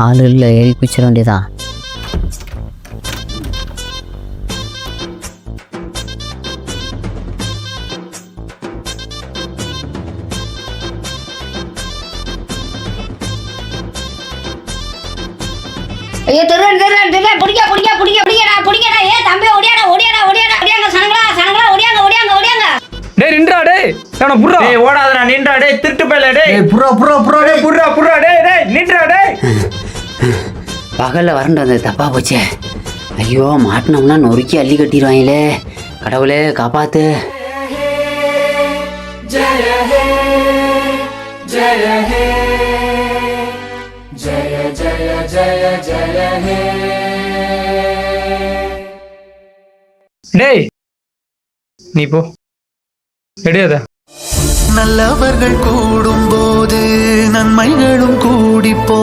ஆள் இல்லை ஏறி குச்சிட வேண்டியதா? ஐயோ திருடன் திருடன் திருடன் பிடிக்க பிடிக்க பிடிக்க பிடிக்கடா பிடிக்கடா ஏ தம்பி ஒடியாடா ஒடியாடா ஒடியாடா ஒடியாங்க சனங்களா சனங்களா ஒடியாங்க ஒடியாங்க டேய் நின்றா டேய். ஓடாதடா நின்றா டேய் திருட்டு பையல டேய். புறா புறா புறா டேய். புர்றா புர்றா டேய் டேய் நின்றா டேய். பகலில் வரண்டு வந்தது தப்பா போச்சே. ஐயோ மாட்டினோம்னா நொறுக்கி அள்ளி கட்டிடுவாங்களே. கடவுளே காப்பாத்து. டேய் நீ போ. ரெடியாதா நல்லவர்கள் கூடும்போது நன்மைகளும் கூடிப்போ.